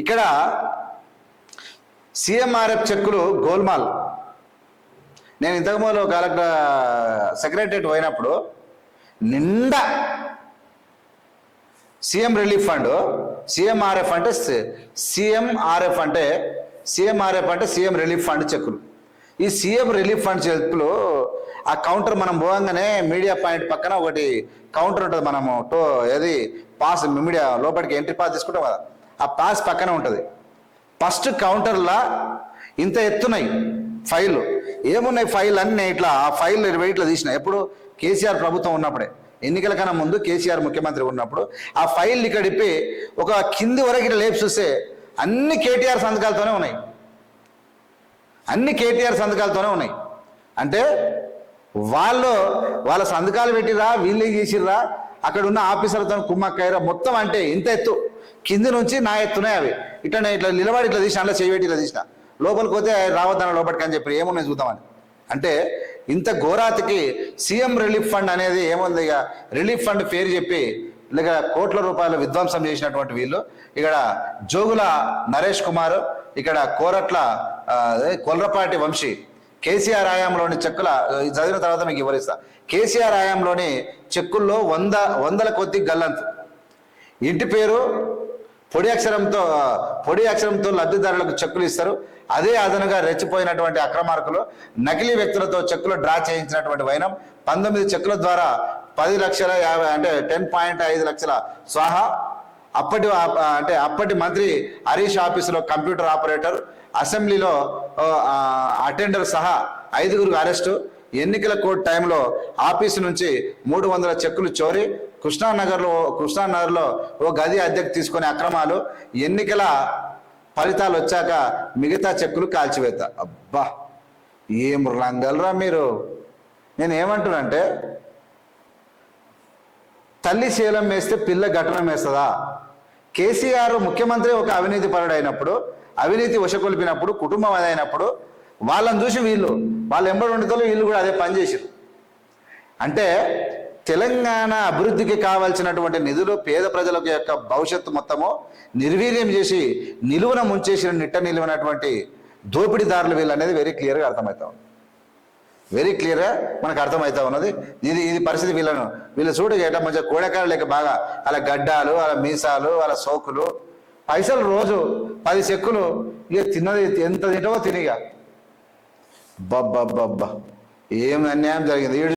ఇక్కడ సిఎంఆర్ఎఫ్ చెక్కులు గోల్మాల్. నేను ఇంతకుముందు కలెక్టర్ సెక్రటరేట్ పోయినప్పుడు నిండా సీఎం రిలీఫ్ ఫండ్ సిఎంఆర్ఎఫ్ అంటే సిఎంఆర్ఎఫ్ అంటే సిఎంఆర్ఎఫ్ అంటే సీఎం రిలీఫ్ ఫండ్ చెక్కులు. ఈ సీఎం రిలీఫ్ ఫండ్ చెక్కులు ఆ కౌంటర్ మనం పోగానే మీడియా పాయింట్ పక్కన ఒకటి కౌంటర్ ఉంటుంది మనము టో ఏది పాస్ మీడియా లోపలికి ఎంట్రీ పాస్ తీసుకుంటాం కదా. ఆ పాస్ పక్కన ఉంటుంది. ఫస్ట్ కౌంటర్లా ఇంత ఎత్తున్నాయి ఫైళ్ళు. ఏమున్నాయి ఫైల్ అన్నీ ఇట్లా ఆ ఫైల్ ఇట్లా తీసిన. ఎప్పుడు కేసీఆర్ ప్రభుత్వం ఉన్నప్పుడే. ఎన్నికల కన్నా ముందు కేసీఆర్ ముఖ్యమంత్రి ఉన్నప్పుడు ఆ ఫైల్ ఇక్కడ ఇప్పి ఒక కింది వరకు ఇట్లా లేపి చూస్తే అన్ని కేటీఆర్ సంతకాలతోనే ఉన్నాయి. అన్ని కేటీఆర్ సంతకాలతోనే ఉన్నాయి. అంటే వాళ్ళు వాళ్ళ సంతకాలు పెట్టిరా వీళ్ళే చేసిర్రా అక్కడ ఉన్న ఆఫీసర్తో కుమ్మక్కయ్యరా మొత్తం అంటే ఇంత ఎత్తు. కింది నుంచి నా ఎత్తున్నాయి అవి. ఇట్లా ఇట్లా నిలబడి ఇట్లా తీసిన అలా చేయబెట్టి ఇట్లా తీసిన. లోపలికి పోతే రావద్దన్న లోపలికి అని చెప్పి ఏమున్నాయి చూద్దామని అంటే ఇంత ఘోరాతికి సీఎం రిలీఫ్ ఫండ్ అనేది ఏముంది ఇక? రిలీఫ్ ఫండ్ పేరు చెప్పి ఇక కోట్ల రూపాయల విధ్వంసం చేసినటువంటి వీళ్ళు. ఇక్కడ జోగుల నరేష్ కుమార్ ఇక్కడ కోరట్ల కొల్రపాటి వంశీ కేసీఆర్ ఆయాంలోని చెక్కుల చదివిన తర్వాత మీకు వివరిస్తా. కేసీఆర్ ఆయాంలోని చెక్కుల్లో వంద వందల కొద్ది గల్లంతు. ఇంటి పేరు పొడి అక్షరంతో పొడి అక్షరంతో లబ్ధిదారులకు చెక్కులు ఇస్తారు. అదే అదనుగా రెచ్చిపోయినటువంటి అక్రమార్కులు నకిలీ వ్యక్తులతో చెక్కులు డ్రా చేయించినటువంటి వైనం పంతొమ్మిది చెక్కుల ద్వారా పది లక్షల యాభై అంటే టెన్ పాయింట్ ఐదు లక్షల స్వాహా. అప్పటి అంటే అప్పటి మంత్రి హరీష్ ఆఫీసులో కంప్యూటర్ ఆపరేటర్ అసెంబ్లీలో అటెండర్ సహా ఐదుగురు అరెస్టు. ఎన్నికల కోడ్ టైంలో ఆఫీసు నుంచి మూడు వందల చెక్కులు చోరీ కృష్ణానగర్లో కృష్ణానగర్లో ఓ గది అద్దెకు తీసుకునే అక్రమాలు ఎన్నికల ఫలితాలు వచ్చాక మిగతా చెక్కులు కాల్చివేత. అబ్బా! ఏం రంగలరా మీరు? నేను ఏమంటున్నానంటే తల్లి శీలం వేస్తే పిల్ల ఘటన వేస్తుందా కేసీఆర్ ముఖ్యమంత్రి ఒక అవినీతి పరుడైనప్పుడు అవినీతి వశకొల్పినప్పుడు కుటుంబం అదైనప్పుడు వాళ్ళని చూసి వీళ్ళు వాళ్ళు ఎంబడి ఉండతో వీళ్ళు కూడా అదే పని అంటే తెలంగాణ అభివృద్ధికి కావాల్సినటువంటి నిధులు పేద ప్రజలకు యొక్క భవిష్యత్తు మొత్తము నిర్వీర్యం చేసి నిలువన ముంచేసిన నిట్ట నిలువనటువంటి దోపిడీదారులు వీళ్ళు అనేది వెరీ క్లియర్గా అర్థమవుతా ఉంది. వెరీ క్లియర్గా మనకు అర్థమవుతా ఉన్నది. ఇది ఇది పరిస్థితి వీళ్ళను వీళ్ళు చూడు మంచిగా కూడకాలు లేక బాగా అలా గడ్డాలు అలా మీసాలు అలా సోకులు. పైసలు రోజు పది చెక్కులు ఇక తిన్నది ఎంత తింటావో తినిగా. బబ్బబ్బబ్బా. ఏం అన్యాయం జరిగింది?